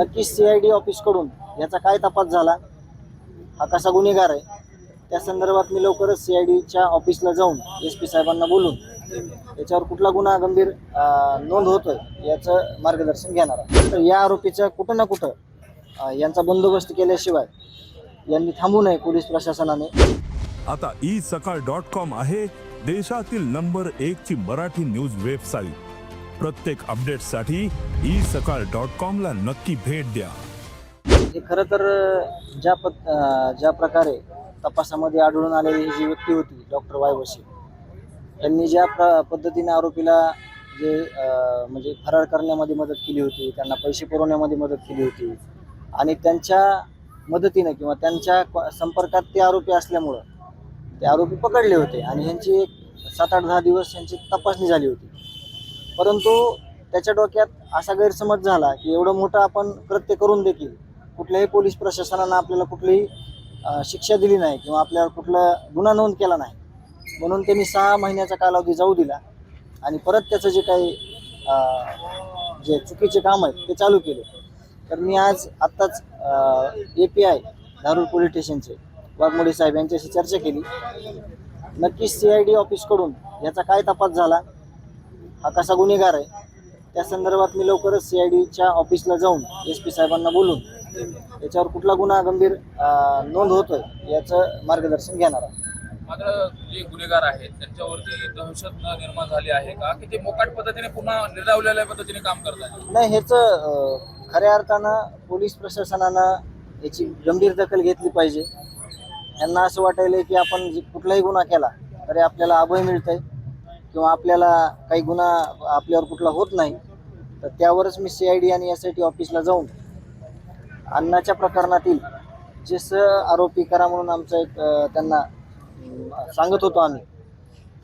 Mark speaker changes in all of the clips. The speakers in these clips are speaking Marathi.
Speaker 1: नक्कीच सी आय डी ऑफिसकडून याचा काय तपास झाला हा कसा गुन्हेगार आहे त्या संदर्भात मी लवकरच सी आय डीच्या ऑफिसला जाऊन एस पी साहेबांना बोलून याच्यावर कुठला गुन्हा गंभीर नोंद होतोय याचं मार्गदर्शन घेणार आहे. तर या आरोपीचं कुठं ना कुठं यांचा बंदोबस्त केल्याशिवाय यांनी थांबू नये पोलीस प्रशासनाने.
Speaker 2: आता ई सकाळ डॉट कॉम आहे देशातील नंबर एक ची मराठी न्यूज वेबसाईट प्रत्येक अपडेटसाठी ई सकाळ डॉट कॉमला नक्की भेट द्या.
Speaker 1: हे खरं तर ज्या प ज्या प्रकारे तपासामध्ये आढळून आलेली ही जी व्यक्ती होती डॉक्टर वायवशी यांनी ज्या प्र पद्धतीने आरोपीला जे म्हणजे फरार करण्यामध्ये मदत केली होती त्यांना पैसे पुरवण्यामध्ये मदत केली होती आणि त्यांच्या मदतीनं किंवा त्यांच्या संपर्कात ते आरोपी असल्यामुळं ते आरोपी पकडले होते आणि ह्यांची एक सात आठ दहा दिवस यांची तपासणी झाली होती. परंतु त्याच्या डोक्यात असा गैरसमज झाला की एवढं मोठं आपण कृत्य करून देखील कुठल्याही पोलीस प्रशासनानं आपल्याला कुठलीही शिक्षा दिली नाही किंवा आपल्यावर कुठला गुन्हा नोंद केला नाही. म्हणून त्यांनी सहा महिन्याचा कालावधी जाऊ दिला आणि परत त्याचं जे काही जे चुकीचे काम आहेत ते चालू केले. तर मी आज आत्ताच A P I Dharur police स्टेशनचे वाघमोडे साहेब यांच्याशी चर्चा केली. नक्कीच सी आय डी ऑफिसकडून याचा काय तपास झाला? हा कसा गुन्हेगार आहे? त्या संदर्भात मी लवकरच सी आय डीच्या ऑफिसला जाऊन एस पी साहेबांना बोलून याच्यावर कुठला गुन्हा गंभीर नोंद होतोय याचं मार्गदर्शन घेणार आहे.
Speaker 3: मात्र जे गुन्हेगार आहेत त्यांच्यावरती दहशत निर्माण झाली आहे का? की ते मोकाट पद्धतीने पुन्हा निर्डावलेल्या पद्धतीने काम करतात
Speaker 1: नाही ह्याचं खऱ्या अर्थानं पोलीस प्रशासनानं याची गंभीर दखल घेतली पाहिजे. यांना असं वाटायलं की आपण जे कुठलाही गुन्हा केला तरी आपल्याला अभय मिळतंय. किंवा आपल्याला काही गुन्हा आपल्यावर कुठला होत नाही तर त्यावरच मी सी आय डी आणि एस आय टी ऑफिसला जाऊन अन्नाच्या प्रकरणातील जे स आरोपी करा म्हणून आमचं एक त्यांना सांगत होतो आम्ही.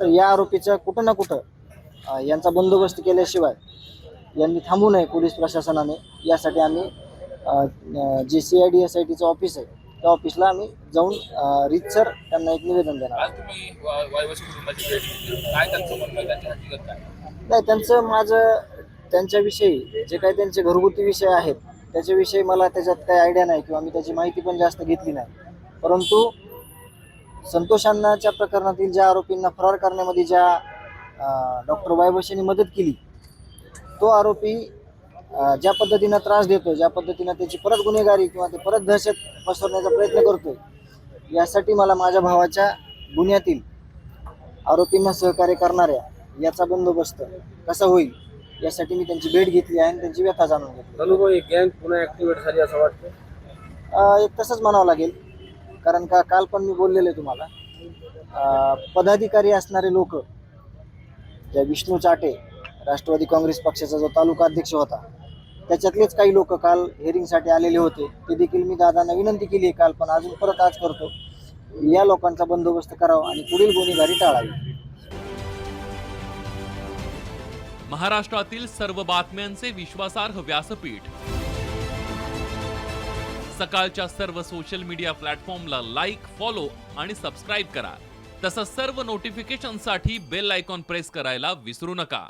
Speaker 1: तर या आरोपीचं कुठं ना कुठं यांचा बंदोबस्त केल्याशिवाय यांनी थांबू नये पोलीस प्रशासनाने. यासाठी आम्ही जे C I D S I टीचं ऑफिस आहे त्या ऑफिसला आम्ही जाऊन रीतसर त्यांना एक निवेदन देणार नाही त्यांचं माझं त्यांच्याविषयी जे काही त्यांचे घरगुती विषय आहेत त्याच्याविषयी मला त्याच्यात काही आयडिया नाही किंवा मी त्याची माहिती पण जास्त घेतली नाही. परंतु संतोष अण्णाच्या प्रकरणातील ज्या आरोपींना फरार करण्यामध्ये ज्या डॉक्टर वायबशींनी मदत केली तो आरोपी ज्या पद्धतीनं त्रास देतोय ज्या पद्धतीनं त्याची परत गुन्हेगारी किंवा ते परत दहशत पसरण्याचा प्रयत्न करतोय यासाठी मला माझ्या भावाच्या गुन्ह्यातील आरोपींना सहकार्य करणाऱ्या याचा बंदोबस्त कसा होईल यासाठी मी त्यांची भेट घेतली आहे आणि त्यांची व्यथा जाणून घेतली
Speaker 4: अनुभव ही गँग पुन्हा ऍक्टिव्हेट झाली असं वाटतं
Speaker 1: एक तसंच म्हणावं लागेल कारण का काल पण मी बोललेलो आहे तुम्हाला. पदाधिकारी असणारे लोक ज्या विष्णू चाटे राष्ट्रवादी काँग्रेस पक्षाचा जो तालुका अध्यक्ष होता त्याच्यातलेच काही लोक काल हेअरिंगसाठी आलेले होते. ते देखील मी दादांना विनंती केली आहे काल पण अजून परत आज करतो. या लोकांचा बंदोबस्त करावा आणि पुढील गुन्हेगारी टाळावी.
Speaker 5: महाराष्ट्रातील सर्व बातम्यांचे विश्वासार्ह व्यासपीठ. सकाळच्या सर्व सोशल मीडिया प्लॅटफॉर्मला लाईक फॉलो आणि सबस्क्राईब करा. तसंच सर्व नोटिफिकेशनसाठी बेल आयकॉन प्रेस करायला विसरू नका.